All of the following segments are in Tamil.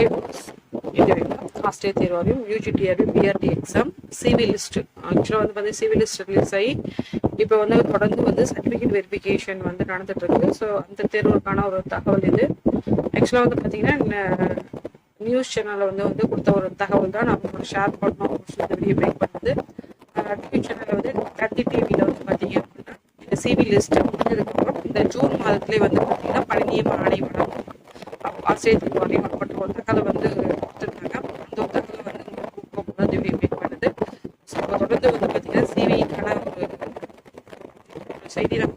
ஐஓஎஸ் இது ஆஸ்திரேலிய தேர்வாரியம் பிஆர்டி எக்ஸாம் சிவி லிஸ்ட் ஆக்சுவலாக வந்து பார்த்தீங்கன்னா சிவி லிஸ்ட் ரிலீஸ் ஆகி இப்போ வந்து தொடர்ந்து வந்து சர்டிஃபிகேட் வெரிஃபிகேஷன் வந்து நடந்துட்டு இருக்கு ஸோ அந்த தேர்வுக்கான ஒரு தகவல் இது. ஆக்சுவலாக வந்து பார்த்தீங்கன்னா நியூஸ் சேனலில் வந்து வந்து கொடுத்த ஒரு தகவல் தான் நம்ம ஷேர் பண்ணோம் அப்படின்னு இந்த வீடியோ மேக் பண்ணது. டிவி சேனலில் வந்து கத்தி டிவியில் வந்து பார்த்தீங்க அப்படின்னா இந்த சிவி லிஸ்ட் முடிஞ்சதுக்கப்புறம் இந்த ஜூன் மாதத்துலேயே வந்து பார்த்தீங்கன்னா பழனியம் ஆணையம் ஆசிரியர் வாரியம் அப்படிப்பட்ட ஒரு வந்து கொடுத்துருக்காங்க அந்த ஒரு வந்து உங்களுக்கு வந்து வீடியோ மேக் பண்ணுது. ஸோ தொடர்ந்து வந்து பார்த்தீங்கன்னா சிவிக்கான ஒரு செய்தி நம்ம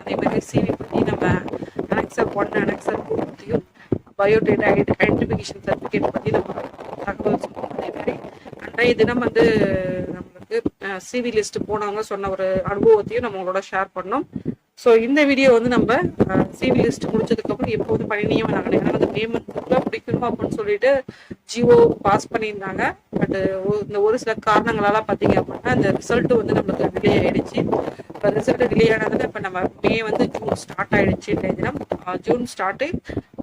அதே மாதிரி சிவி பற்றி நம்ம அனெக்சர் ஒன் அனெக்சர் டூ பற்றியும் பயோடேட்டா ஐடென்டிஃபிகேஷன் சர்டிஃபிகேட் பற்றி நம்ம தகவல் சொன்னோம் அதே மாதிரி அன்றைய தினம் வந்து நம்மளுக்கு சிவி லிஸ்ட் போனவங்க சொன்ன ஒரு அனுபவத்தையும் நம்ம உங்களோட ஷேர் பண்ணோம். ஸோ இந்த வீடியோ வந்து நம்ம சிவி லிஸ்ட் முடிச்சதுக்கப்புறம் எப்போ வந்து பணி நியமனம் ஏன்னா வந்து மே பிடிக்கணும் அப்படின்னு சொல்லிட்டு ஜியோ பாஸ் பண்ணியிருந்தாங்க. பட் இந்த ஒரு சில காரணங்களால பார்த்தீங்க அப்படின்னா அந்த ரிசல்ட்டு வந்து நம்மளுக்கு டிலே ஆயிடுச்சு. இப்போ ரிசல்ட் டிலே ஆனதுல இப்போ நம்ம மே வந்து ஜூன் ஸ்டார்ட் ஆயிடுச்சு தினம். ஜூன் ஸ்டார்ட்டு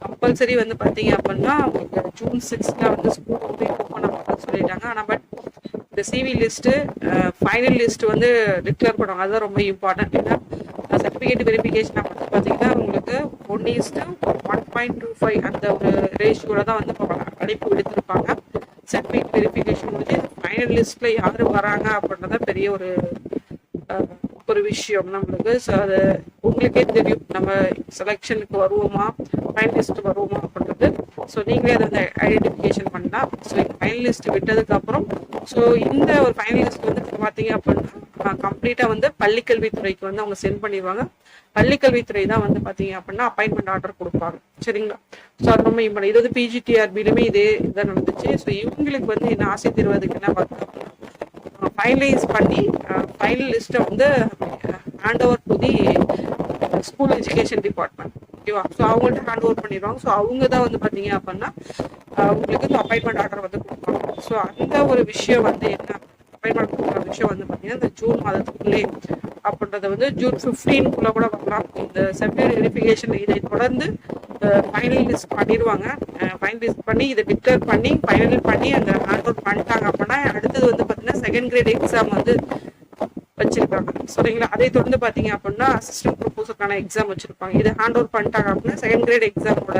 கம்பல்சரி வந்து பார்த்தீங்க அப்படின்னா உங்களுக்கு ஜூன் சிக்ஸ்த்தில் வந்து ஸ்கூல் வந்து ஓப்பன் சொல்லிட்டாங்க. ஆனால் பட் இந்த சிவி லிஸ்ட்டு ஃபைனல் லிஸ்ட் வந்து டிக்ளேர் பண்ணுவாங்க. அதுதான் ரொம்ப இம்பார்ட்டன்ட் ஏன்னா சர்டிஃபிகேட் வெரிஃபிகேஷன் வந்து பார்த்தீங்கன்னா உங்களுக்கு one is to one point two five அந்த ஒரு ரேஷியோவில் தான் வந்து இப்போ அழைப்பு விடுத்திருப்பாங்க. சர்டிஃபிகேட் வெரிஃபிகேஷன் முடிஞ்சு ஃபைனல் லிஸ்ட்டில் யார் வராங்க அப்படின்றத பெரிய ஒரு ஒரு விஷயம் நம்மளுக்கு. ஸோ அது உங்களுக்கே தெரியும். நம்ம செலெக்ஷனுக்கு வருவோமா? ஃபைனலிஸ்ட் வருவோமா அப்படின்றது. ஸோ நீங்களே அதை வந்து ஐடென்டிஃபிகேஷன் பண்ணலாம். ஸோ ஃபைனலிஸ்ட் விட்டதுக்கப்புறம் ஸோ இந்த ஒரு ஃபைனலிஸ்ட் வந்து பார்த்தீங்க அப்படின்னா கம்ப்ளீட்டாக வந்து பள்ளிக்கல்வித்துறைக்கு வந்து அவங்க சென்ட் பண்ணிடுவாங்க. பள்ளிக்கல்வித்துறை தான் வந்து பார்த்தீங்க அப்படின்னா அப்பாயின்மெண்ட் ஆர்டர் கொடுப்பாங்க. சரிங்களா? ஸோ அது ரொம்ப இம்பார்ட்டன் இது வந்து பிஜிடிஆர்பிலுமே இதே இதான் நடந்துச்சு. ஸோ இவங்களுக்கு வந்து என்ன ஆசை தருவதுக்கு என்ன பார்த்தோம் ஃபைனலைஸ் பண்ணி ஃபைனல் லிஸ்ட்டை வந்து hand over to the school education department ஓகேவா ஸோ அவங்கள்ட்ட ஹேண்ட் ஓவர் பண்ணிடுவாங்க. ஸோ அவங்க தான் வந்து பார்த்தீங்க அப்படின்னா அவங்களுக்கு உங்களுக்கு இந்த அப்பாயின்மெண்ட் ஆர்டர் வந்து கொடுப்பாங்க. ஸோ அந்த ஒரு விஷயம் வந்து என்ன அப்பாயின்மெண்ட் கொடுக்குற விஷயம் வந்து பார்த்தீங்கன்னா இந்த ஜூன் மாதத்துக்குள்ளே அப்படின்றத வந்து ஜூன் ஃபிஃப்டீன்குள்ளே கூட வரலாம் இந்த சர்டிஃபிகேட் வெரிஃபிகேஷன் இதை தொடர்ந்து ஃபைனல் லிஸ்ட் பண்ணிடுவாங்க. ஃபைனல் லிஸ்ட் பண்ணி இதை டிக்ளேர் பண்ணி ஃபைனல் பண்ணி அந்த ஹேண்ட் அவுட் பண்ணிட்டாங்க அப்படின்னா அடுத்தது வந்து பார்த்தீங்கன்னா செகண்ட் கிரேட் எக்ஸாம் வந்து வச்சிருக்காங்க. சரிங்களா? அதை தொடர்ந்து பார்த்தீங்க அப்படின்னா அசிஸ்டன்ட் ப்ரொபோசருக்கான எக்ஸாம் வச்சிருப்பாங்க. இதை ஹேண்ட் ஓவர் பண்ணிட்டாங்க அப்படின்னா செகண்ட் கிரேட் எக்ஸாமோட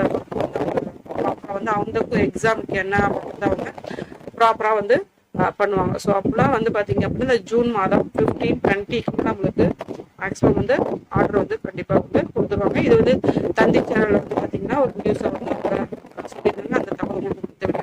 ப்ராப்பராக வந்து அவங்க எக்ஸாமுக்கு என்ன அப்படின்றத அவங்க ப்ராப்பராக வந்து பண்ணுவாங்க. ஸோ அப்போலாம் வந்து பார்த்தீங்க அப்படின்னா இந்த ஜூன் மாதம் ஃபிஃப்டீன் டுவெண்ட்டிக்கு நம்மளுக்கு மேக்ஸிமம் வந்து ஆர்டர் வந்து கண்டிப்பாக வந்து கொடுத்துருவாங்க. இது வந்து தந்தி சேனல் வந்து பார்த்தீங்கன்னா ஒரு நியூஸை வந்து சொல்லியிருந்தாங்க அந்த தகவல் உங்களுக்கு